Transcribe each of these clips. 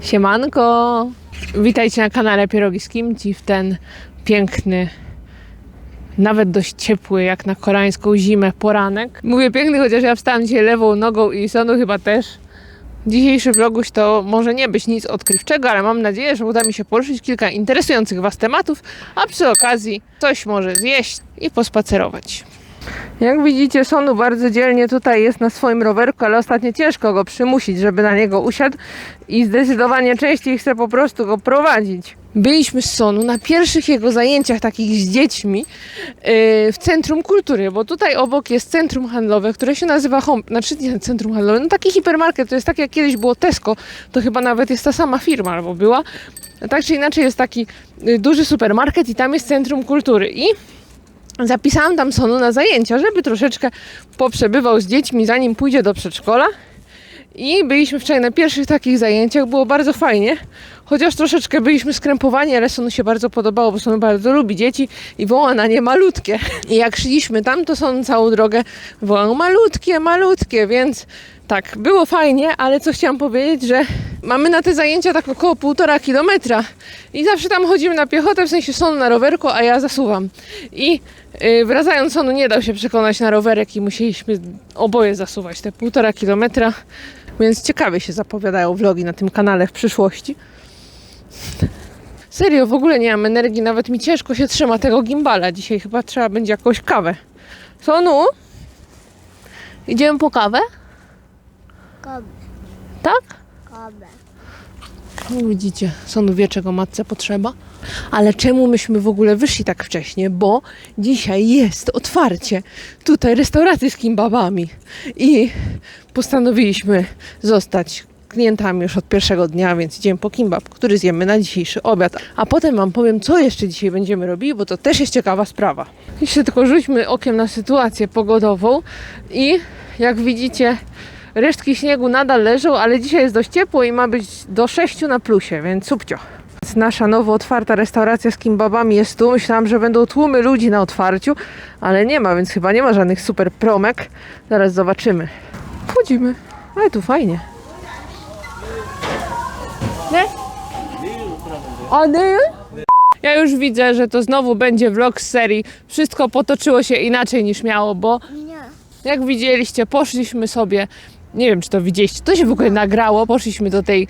Siemanko! Witajcie na kanale Pierogi z Kimci w ten piękny, nawet dość ciepły, jak na koreańską zimę, poranek. Mówię piękny, chociaż ja wstałam dzisiaj lewą nogą i Sonu chyba też. Dzisiejszy vloguś to może nie być nic odkrywczego, ale mam nadzieję, że uda mi się poruszyć kilka interesujących Was tematów, a przy okazji coś może zjeść i pospacerować. Jak widzicie, Sonu bardzo dzielnie tutaj jest na swoim rowerku, ale ostatnio ciężko go przymusić, żeby na niego usiadł i zdecydowanie częściej chcę po prostu go prowadzić. Byliśmy z Sonu na pierwszych jego zajęciach takich z dziećmi yy, w Centrum Kultury, bo tutaj obok jest centrum handlowe, które się nazywa Home, znaczy nie centrum handlowe, no taki hipermarket, to jest tak jak kiedyś było Tesco, to chyba nawet jest ta sama firma albo była. Tak czy inaczej jest taki y, duży supermarket i tam jest Centrum Kultury i zapisałam tam Sonu na zajęcia, żeby troszeczkę poprzebywał z dziećmi, zanim pójdzie do przedszkola. I byliśmy wczoraj na pierwszych takich zajęciach, było bardzo fajnie, chociaż troszeczkę byliśmy skrępowani, ale Sonu się bardzo podobało, bo Son bardzo lubi dzieci i woła na nie malutkie. I jak szliśmy tam, to Son całą drogę wołał malutkie, malutkie, więc tak, było fajnie, ale co chciałam powiedzieć, że mamy na te zajęcia tak około półtora kilometra i zawsze tam chodzimy na piechotę, w sensie Son na rowerku, a ja zasuwam. I yy, wracając Sonu nie dał się przekonać na rowerek i musieliśmy oboje zasuwać te półtora kilometra, więc ciekawie się zapowiadają vlogi na tym kanale w przyszłości. Serio, w ogóle nie mam energii, nawet mi ciężko się trzyma tego gimbala. Dzisiaj chyba trzeba będzie jakąś kawę. Sonu? Idziemy po kawę? Kobę, Tak? No widzicie, Sonu wie czego matce potrzeba. Ale czemu myśmy w ogóle wyszli tak wcześnie? Bo dzisiaj jest otwarcie tutaj restauracji z kimbabami. I postanowiliśmy zostać klientami już od pierwszego dnia, więc idziemy po kimbab, który zjemy na dzisiejszy obiad. A potem wam powiem, co jeszcze dzisiaj będziemy robili, bo to też jest ciekawa sprawa. Jeszcze tylko rzućmy okiem na sytuację pogodową i jak widzicie, resztki śniegu nadal leżą, ale dzisiaj jest dość ciepło i ma być do 6 na plusie, więc subcio. Nasza nowo otwarta restauracja z kimbabami jest tu. Myślałam, że będą tłumy ludzi na otwarciu, ale nie ma, więc chyba nie ma żadnych super promek. Zaraz zobaczymy. Wchodzimy. Ale tu fajnie. Nie? A nie? Ja już widzę, że to znowu będzie vlog z serii. Wszystko potoczyło się inaczej niż miało, bo jak widzieliście, poszliśmy sobie, nie wiem czy to widzieliście, to się w ogóle nagrało, poszliśmy do tej,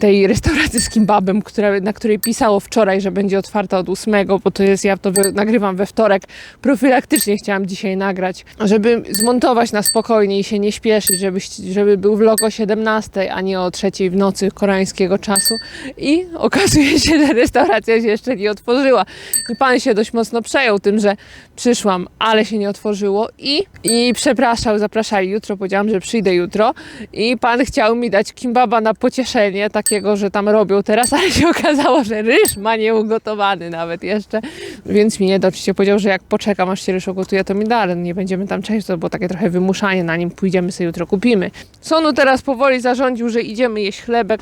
tej restauracji z kimbabem, która, na której pisało wczoraj, że będzie otwarta od 8, bo to jest, ja to wy, nagrywam we wtorek, profilaktycznie chciałam dzisiaj nagrać, żeby zmontować na spokojnie i się nie śpieszyć, żeby, żeby był vlog o 17, a nie o 3 w nocy koreańskiego czasu. I okazuje się, że restauracja się jeszcze nie otworzyła. I pan się dość mocno przejął tym, że przyszłam, ale się nie otworzyło i, i przepraszał, zapraszali. Jutro, powiedziałam, że przyjdę jutro i pan chciał mi dać kimbaba na pocieszenie, takiego, że tam robią teraz, ale się okazało, że ryż ma nieugotowany nawet jeszcze, więc mi nie oczywiście powiedział, że jak poczekam, aż się ryż ugotuje, to mi da, ale nie będziemy tam część, to było takie trochę wymuszanie na nim, pójdziemy sobie jutro kupimy. Sonu teraz powoli zarządził, że idziemy jeść chlebek,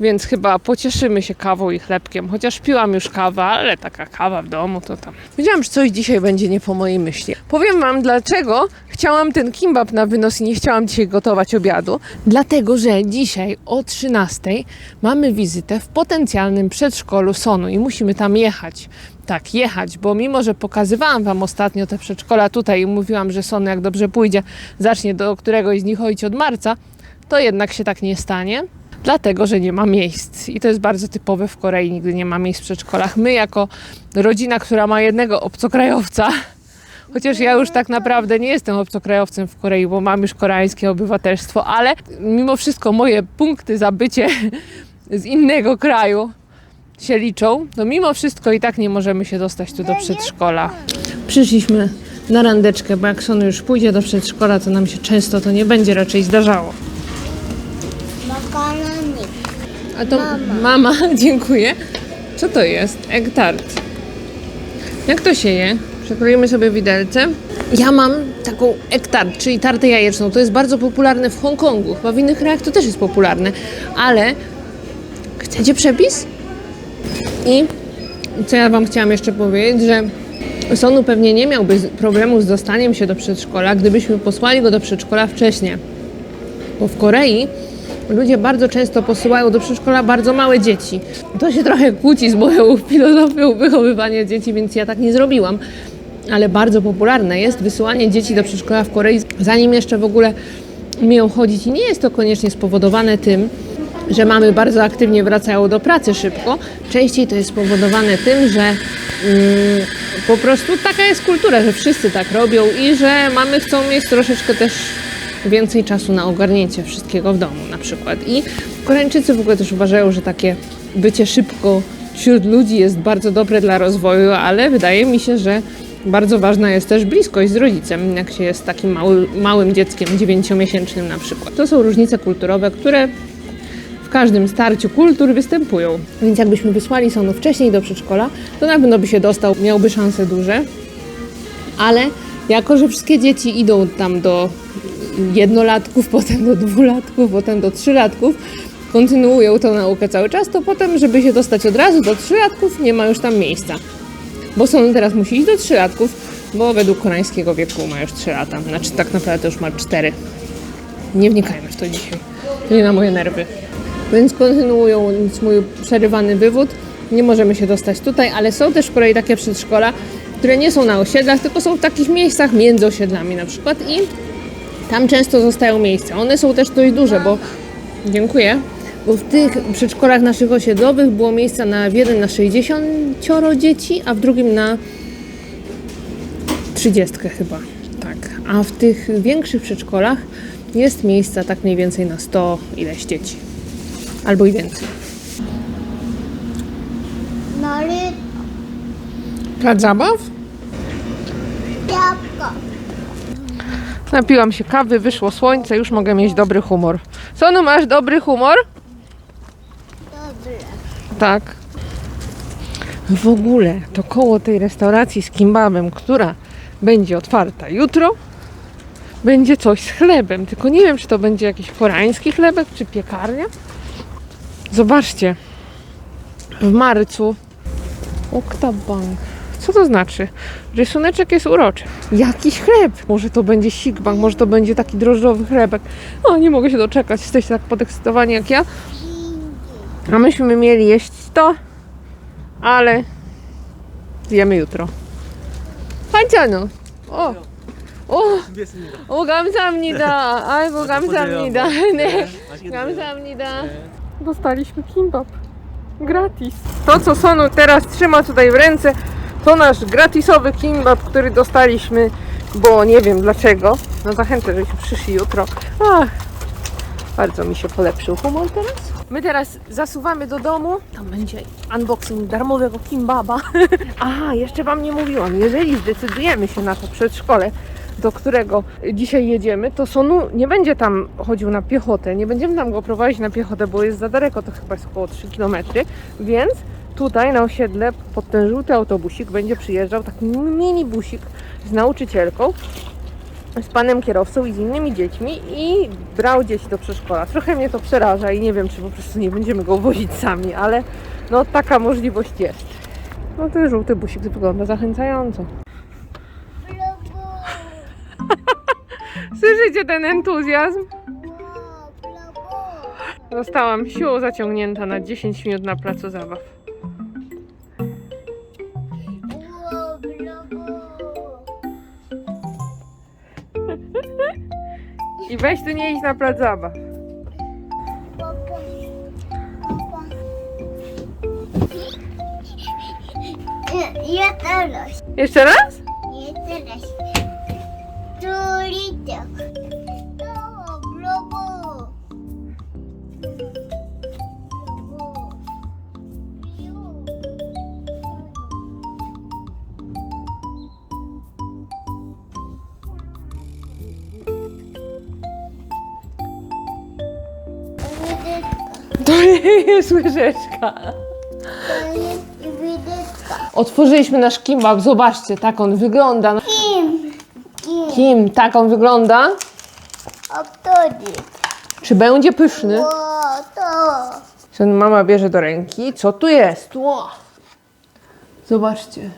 więc chyba pocieszymy się kawą i chlebkiem, chociaż piłam już kawę, ale taka kawa w domu to tam. Wiedziałam, że coś dzisiaj będzie nie po mojej myśli. Powiem wam, dlaczego chciałam ten kimbab na wynos i nie chciałam dzisiaj gotować obiadu. Dlatego, że dzisiaj o 13 mamy wizytę w potencjalnym przedszkolu Sonu i musimy tam jechać. Tak, jechać, bo mimo, że pokazywałam Wam ostatnio te przedszkola tutaj i mówiłam, że Sonu jak dobrze pójdzie, zacznie do któregoś z nich chodzić od marca, to jednak się tak nie stanie dlatego że nie ma miejsc. I to jest bardzo typowe w Korei, nigdy nie ma miejsc w przedszkolach. My, jako rodzina, która ma jednego obcokrajowca, chociaż ja już tak naprawdę nie jestem obcokrajowcem w Korei, bo mam już koreańskie obywatelstwo, ale mimo wszystko moje punkty za bycie z innego kraju się liczą, no mimo wszystko i tak nie możemy się dostać tu do przedszkola. Przyszliśmy na randeczkę, bo jak Sony już pójdzie do przedszkola, to nam się często to nie będzie raczej zdarzało. Makaronik. A to mama. dziękuję. Co to jest? Egg tart. Jak to się je? Przekroimy sobie widelce. Ja mam taką egg tart, czyli tartę jajeczną. To jest bardzo popularne w Hongkongu. Chyba w innych krajach to też jest popularne. Ale chcecie przepis? I co ja wam chciałam jeszcze powiedzieć, że Sonu pewnie nie miałby problemu z dostaniem się do przedszkola, gdybyśmy posłali go do przedszkola wcześniej. Bo w Korei ludzie bardzo często posyłają do przedszkola bardzo małe dzieci. To się trochę kłóci z moją filozofią wychowywania dzieci, więc ja tak nie zrobiłam. Ale bardzo popularne jest wysyłanie dzieci do przedszkola w Korei, zanim jeszcze w ogóle umieją chodzić. I nie jest to koniecznie spowodowane tym, że mamy bardzo aktywnie wracają do pracy szybko. Częściej to jest spowodowane tym, że mm, po prostu taka jest kultura, że wszyscy tak robią i że mamy chcą mieć troszeczkę też więcej czasu na ogarnięcie wszystkiego w domu na przykład. I Koreańczycy w ogóle też uważają, że takie bycie szybko wśród ludzi jest bardzo dobre dla rozwoju, ale wydaje mi się, że bardzo ważna jest też bliskość z rodzicem, jak się jest takim mały, małym dzieckiem, dziewięciomiesięcznym na przykład. To są różnice kulturowe, które w każdym starciu kultur występują. Więc jakbyśmy wysłali Sonu wcześniej do przedszkola, to na pewno by się dostał, miałby szanse duże. Ale jako, że wszystkie dzieci idą tam do jednolatków, potem do dwulatków, potem do trzylatków, kontynuują tą naukę cały czas, to potem, żeby się dostać od razu do trzylatków, nie ma już tam miejsca. Bo Son teraz musi iść do trzylatków, bo według koreańskiego wieku ma już 3 lata. Znaczy tak naprawdę już ma 4. Nie wnikajmy w to dzisiaj. To nie na moje nerwy. Więc kontynuując mój przerywany wywód, nie możemy się dostać tutaj, ale są też w Korei takie przedszkola, które nie są na osiedlach, tylko są w takich miejscach między osiedlami na przykład i tam często zostają miejsca. One są też dość duże, bo dziękuję, bo w tych przedszkolach naszych osiedlowych było miejsca na, w na 60 dzieci, a w drugim na 30 chyba. Tak. A w tych większych przedszkolach jest miejsca tak mniej więcej na 100 ileś dzieci. Albo i więcej. Nory, Plac zabaw? jabłko. Napiłam się kawy, wyszło słońce, już mogę mieć dobry humor. Sonu, masz dobry humor? tak w ogóle to koło tej restauracji z kimbabem, która będzie otwarta jutro, będzie coś z chlebem. Tylko nie wiem, czy to będzie jakiś koreański chlebek, czy piekarnia. Zobaczcie, w marcu Oktabank. Co to znaczy? Rysuneczek jest uroczy. Jakiś chleb. Może to będzie sikbank, może to będzie taki drożdżowy chlebek. O, nie mogę się doczekać. Jesteście tak podekscytowani jak ja. A myśmy mieli jeść to, ale zjemy jutro. 한잔은 어. 오, 준비했습니다. 오 감사합니다. 아이고 감사합니다. 네. 맛있게 드세요. 감사합니다. Dostaliśmy kimbab. Gratis. To, co Sonu teraz trzyma tutaj w ręce, to nasz gratisowy kimbab, który dostaliśmy, bo nie wiem dlaczego. No zachęcę, żebyśmy przyszli jutro. Ach, bardzo mi się polepszył humor teraz. My teraz zasuwamy do domu. Tam będzie unboxing darmowego kimbaba. Aha, jeszcze Wam nie mówiłam. Jeżeli zdecydujemy się na to przedszkole, do którego dzisiaj jedziemy, to Sonu nie będzie tam chodził na piechotę. Nie będziemy tam go prowadzić na piechotę, bo jest za daleko, to chyba jest około 3 km. Więc tutaj na osiedle pod ten żółty autobusik będzie przyjeżdżał taki mini busik z nauczycielką z panem kierowcą i z innymi dziećmi i brał dzieci do przedszkola. Trochę mnie to przeraża i nie wiem, czy po prostu nie będziemy go wozić sami, ale no taka możliwość jest. No ten żółty busik wygląda zachęcająco. Słyszycie ten entuzjazm? Zostałam siłą zaciągnięta na 10 minut na placu zabaw. I weź tu nie iść na plac zabaw. Ja teraz, Jeszcze raz? ja teraz. Jest łyżeczka. To jest. Otworzyliśmy nasz kimbab, zobaczcie, tak on wygląda. Kim? Kim? Kim tak on wygląda? Obtodzić. Czy będzie pyszny? O, to. Sen mama bierze do ręki. Co tu jest? Ło! Zobaczcie.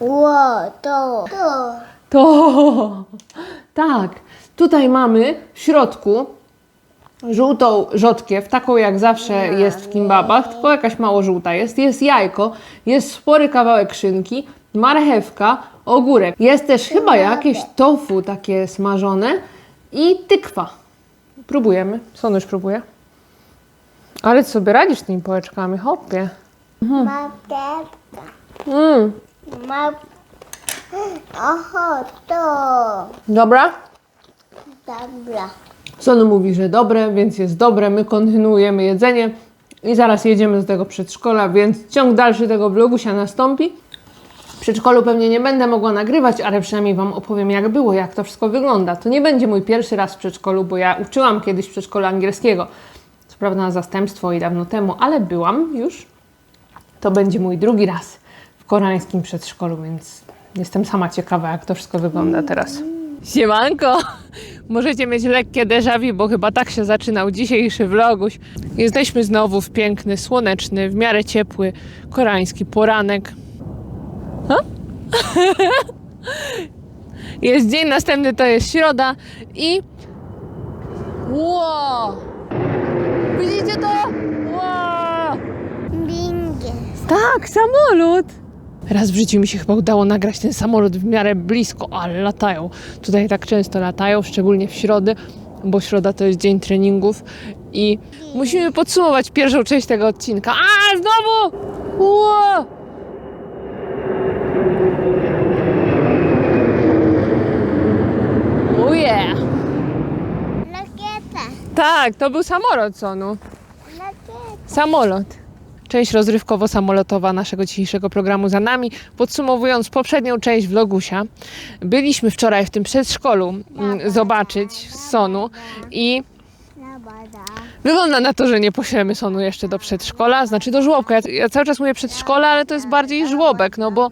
Ło, to. To. To! Tak. Tutaj mamy w środku żółtą rzodkiew, taką jak zawsze jest w kimbabach, tylko jakaś mało żółta jest. Jest jajko, jest spory kawałek szynki, marchewka, ogórek. Jest też chyba jakieś tofu takie smażone i tykwa. Próbujemy. Sonu już próbuje. Ale ty sobie radzisz z tymi pałeczkami, hopie. Mam tepka. Mm. Mam... Oho, to. Dobra? Dobra. Sonu mówi, że dobre, więc jest dobre. My kontynuujemy jedzenie i zaraz jedziemy do tego przedszkola, więc ciąg dalszy tego vlogu się nastąpi. W przedszkolu pewnie nie będę mogła nagrywać, ale przynajmniej Wam opowiem, jak było, jak to wszystko wygląda. To nie będzie mój pierwszy raz w przedszkolu, bo ja uczyłam kiedyś w przedszkolu angielskiego. Co prawda na zastępstwo i dawno temu, ale byłam już. To będzie mój drugi raz w koreańskim przedszkolu, więc jestem sama ciekawa, jak to wszystko wygląda teraz. Siemanko! Możecie mieć lekkie déjà vu, bo chyba tak się zaczynał dzisiejszy vloguś. Jesteśmy znowu w piękny, słoneczny, w miarę ciepły, koreański poranek. Ha? Jest dzień następny, to jest środa i... Wow! Widzicie to? Wow! Bingie. Tak, samolot. Raz w życiu mi się chyba udało nagrać ten samolot w miarę blisko, ale latają. Tutaj tak często latają, szczególnie w środę, bo środa to jest dzień treningów i musimy podsumować pierwszą część tego odcinka. A, znowu! Ło! Oh yeah! Rakieta. Tak, to był samolot, Sonu. Rakieta. Samolot. Część rozrywkowo-samolotowa naszego dzisiejszego programu za nami. Podsumowując poprzednią część vlogusia, byliśmy wczoraj w tym przedszkolu mm, zobaczyć Sonu i wygląda na to, że nie poślemy Sonu jeszcze do przedszkola, znaczy do żłobka. Ja, ja cały czas mówię przedszkola, ale to jest bardziej żłobek, no bo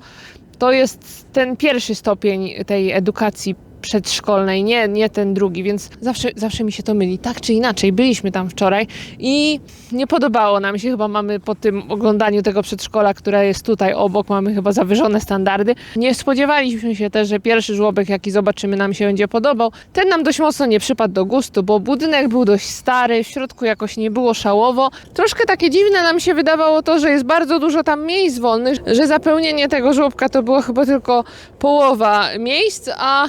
to jest ten pierwszy stopień tej edukacji przedszkolnej, nie, nie ten drugi, więc zawsze, zawsze mi się to myli. Tak czy inaczej, byliśmy tam wczoraj i nie podobało nam się. Chyba mamy po tym oglądaniu tego przedszkola, które jest tutaj obok, mamy chyba zawyżone standardy. Nie spodziewaliśmy się też, że pierwszy żłobek, jaki zobaczymy, nam się będzie podobał. Ten nam dość mocno nie przypadł do gustu, bo budynek był dość stary, w środku jakoś nie było szałowo. Troszkę takie dziwne nam się wydawało to, że jest bardzo dużo tam miejsc wolnych, że zapełnienie tego żłobka to było chyba tylko połowa miejsc, a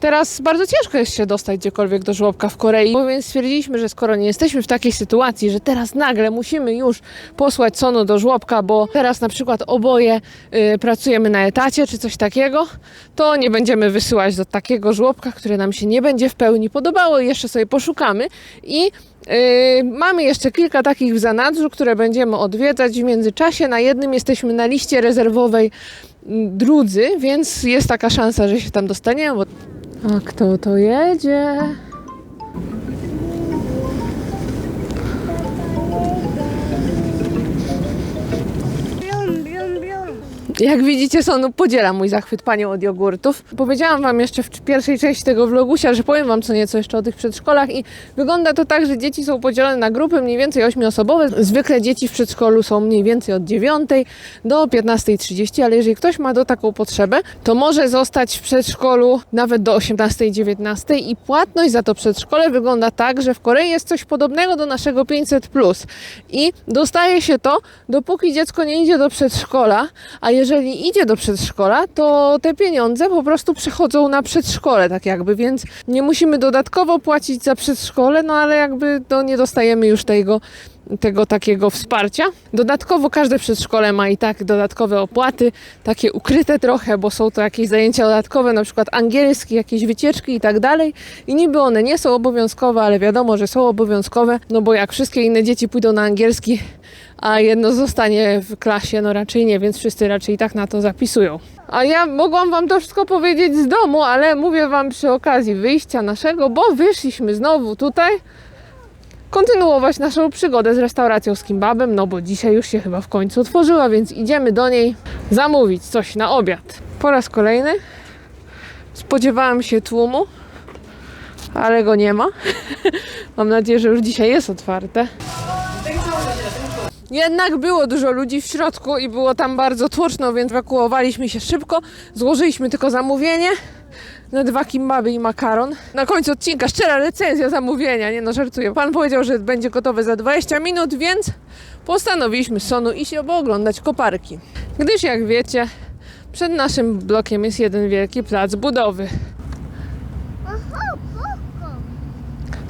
Teraz bardzo ciężko jest się dostać gdziekolwiek do żłobka w Korei, bo więc stwierdziliśmy, że skoro nie jesteśmy w takiej sytuacji, że teraz nagle musimy już posłać Sonu do żłobka, bo teraz na przykład oboje y, pracujemy na etacie czy coś takiego, to nie będziemy wysyłać do takiego żłobka, które nam się nie będzie w pełni podobało i jeszcze sobie poszukamy i Yy, mamy jeszcze kilka takich w zanadrzu, które będziemy odwiedzać w międzyczasie. Na jednym jesteśmy na liście rezerwowej mm, drudzy, więc jest taka szansa, że się tam dostaniemy. Bo... A kto to jedzie? Jak widzicie, Sonu podziela mój zachwyt panią od jogurtów. Powiedziałam wam jeszcze w pierwszej części tego vlogusia, że powiem wam co nieco jeszcze o tych przedszkolach i wygląda to tak, że dzieci są podzielone na grupy mniej więcej ośmioosobowe. Zwykle dzieci w przedszkolu są mniej więcej od 9 do 15.30, ale jeżeli ktoś ma do taką potrzebę, to może zostać w przedszkolu nawet do 18-19 i płatność za to przedszkole wygląda tak, że w Korei jest coś podobnego do naszego 500+. I dostaje się to, dopóki dziecko nie idzie do przedszkola, a jeżeli idzie do przedszkola, to te pieniądze po prostu przechodzą na przedszkole, tak jakby, więc nie musimy dodatkowo płacić za przedszkole, no ale jakby to nie dostajemy już tego tego takiego wsparcia. Dodatkowo każde przedszkole ma i tak dodatkowe opłaty, takie ukryte trochę, bo są to jakieś zajęcia dodatkowe, na przykład angielski, jakieś wycieczki i tak dalej. I niby one nie są obowiązkowe, ale wiadomo, że są obowiązkowe, no bo jak wszystkie inne dzieci pójdą na angielski, a jedno zostanie w klasie, no raczej nie, więc wszyscy raczej i tak na to zapisują. A ja mogłam wam to wszystko powiedzieć z domu, ale mówię wam przy okazji wyjścia naszego, bo wyszliśmy znowu tutaj kontynuować naszą przygodę z restauracją z kimbabem, no bo dzisiaj już się chyba w końcu otworzyła, więc idziemy do niej zamówić coś na obiad. Po raz kolejny spodziewałam się tłumu, ale go nie ma. Mam nadzieję, że już dzisiaj jest otwarte. Jednak było dużo ludzi w środku i było tam bardzo tłoczno, więc ewakuowaliśmy się szybko. Złożyliśmy tylko zamówienie. na dwa kimbaby i makaron. Na końcu odcinka szczera recenzja zamówienia, nie no żartuję. Pan powiedział, że będzie gotowe za 20 minut, więc postanowiliśmy z Sonu iść oglądać koparki. Gdyż jak wiecie, przed naszym blokiem jest jeden wielki plac budowy. Aha, poko.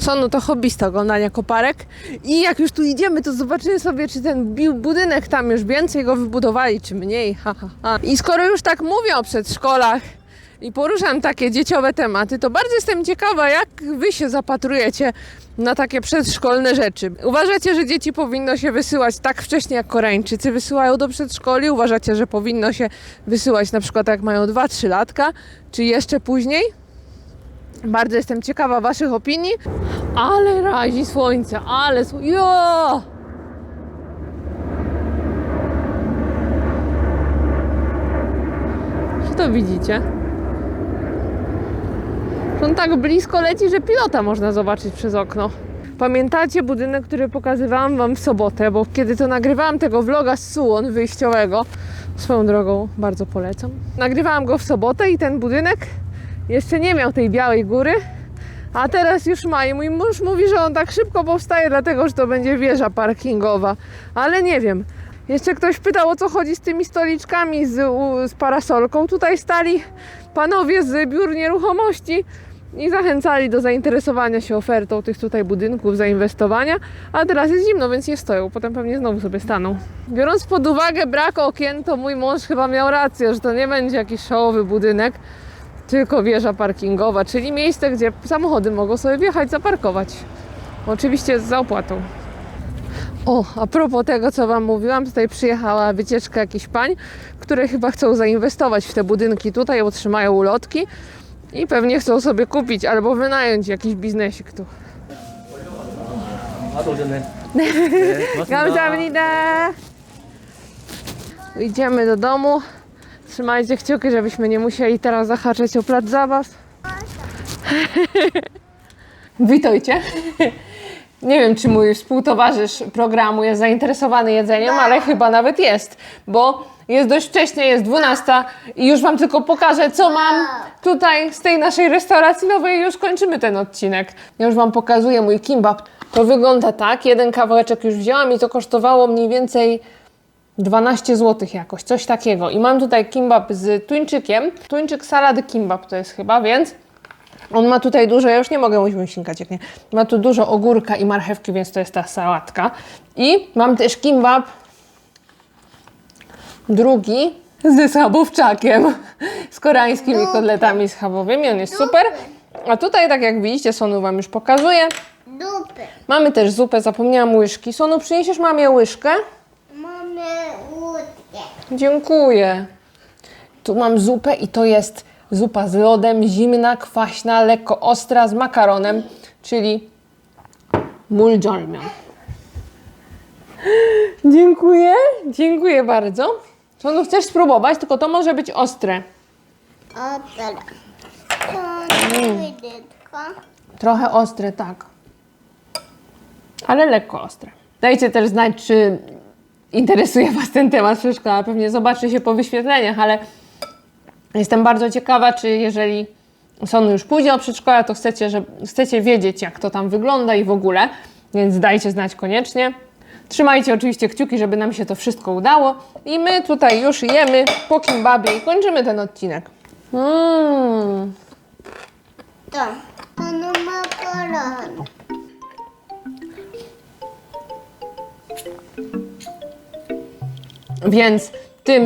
Sonu to hobbysta oglądania koparek i jak już tu idziemy, to zobaczymy sobie, czy ten budynek tam już więcej go wybudowali, czy mniej. Ha, ha, ha. I skoro już tak mówię o przedszkolach i poruszam takie dzieciowe tematy, to bardzo jestem ciekawa, jak wy się zapatrujecie na takie przedszkolne rzeczy. Uważacie, że dzieci powinno się wysyłać tak wcześnie, jak Koreańczycy wysyłają do przedszkoli? Uważacie, że powinno się wysyłać na przykład jak mają 2-3 latka, czy jeszcze później? Bardzo jestem ciekawa Waszych opinii. Ale razi słońce, ale słońce. Czy to widzicie? On tak blisko leci, że pilota można zobaczyć przez okno. Pamiętacie budynek, który pokazywałam Wam w sobotę, bo kiedy to nagrywałam tego vloga z Suwon wyjściowego, swoją drogą bardzo polecam. Nagrywałam go w sobotę i ten budynek jeszcze nie miał tej białej góry, a teraz już ma i mój mąż mówi, że on tak szybko powstaje, dlatego że to będzie wieża parkingowa. Ale nie wiem. Jeszcze ktoś pytał o co chodzi z tymi stoliczkami z, z parasolką. Tutaj stali panowie z biur nieruchomości i zachęcali do zainteresowania się ofertą tych tutaj budynków, zainwestowania. A teraz jest zimno, więc nie stoją. Potem pewnie znowu sobie staną. Biorąc pod uwagę brak okien, to mój mąż chyba miał rację, że to nie będzie jakiś showowy budynek tylko wieża parkingowa, czyli miejsce, gdzie samochody mogą sobie wjechać, zaparkować. Oczywiście z opłatą. O, a propos tego, co Wam mówiłam, tutaj przyjechała wycieczka jakichś pań, które chyba chcą zainwestować w te budynki tutaj, otrzymają ulotki i pewnie chcą sobie kupić albo wynająć jakiś biznesik tu. Gamzamnida! Idziemy do domu. Trzymajcie kciuki, żebyśmy nie musieli teraz zahaczać o plac zabaw. Witajcie. Nie wiem, czy mój współtowarzysz programu jest zainteresowany jedzeniem, ale chyba nawet jest, bo jest dość wcześnie, jest 12 i już Wam tylko pokażę, co mam tutaj z tej naszej restauracji nowej i już kończymy ten odcinek. Ja już Wam pokazuję mój kimbap. To wygląda tak, jeden kawałeczek już wzięłam i to kosztowało mniej więcej 12 zł jakoś, coś takiego. I mam tutaj kimbap z tuńczykiem. Tuńczyk salady kimbap to jest chyba, więc on ma tutaj dużo, ja już nie mogę mówić jak nie. Ma tu dużo ogórka i marchewki, więc to jest ta sałatka. I mam też kimbap drugi ze schabowczakiem, z koreańskimi kotletami schabowymi, on jest super. A tutaj, tak jak widzicie, Sonu Wam już pokazuje. Mamy też zupę, zapomniałam łyżki. Sonu, przyniesiesz mamie łyżkę? Dziękuję. Tu mam zupę i to jest zupa z lodem, zimna, kwaśna, lekko ostra, z makaronem, czyli muljolmion. Dziękuję, dziękuję bardzo. Co, no chcesz spróbować, tylko to może być ostre. O, teraz. Trochę ostre, tak. Ale lekko ostre. Dajcie też znać, czy interesuje Was ten temat przedszkola. Pewnie zobaczy się po wyświetleniach, ale jestem bardzo ciekawa, czy jeżeli są już później o przedszkola, to chcecie, że, chcecie wiedzieć, jak to tam wygląda i w ogóle, więc dajcie znać koniecznie. Trzymajcie oczywiście kciuki, żeby nam się to wszystko udało. I my tutaj już jemy po kimbabie i kończymy ten odcinek. Mmm. To. To no makaron. Więc tym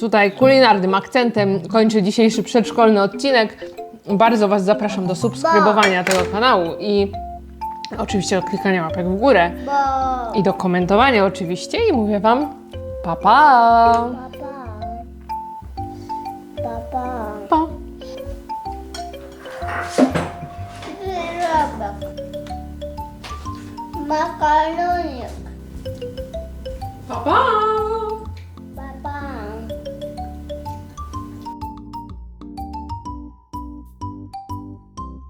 tutaj kulinarnym akcentem kończę dzisiejszy przedszkolny odcinek. Bardzo Was zapraszam do subskrybowania tego kanału i oczywiście do klikania łapek w górę i do komentowania oczywiście i mówię Wam pa pa! Papa. Papa. pa. Makaronie.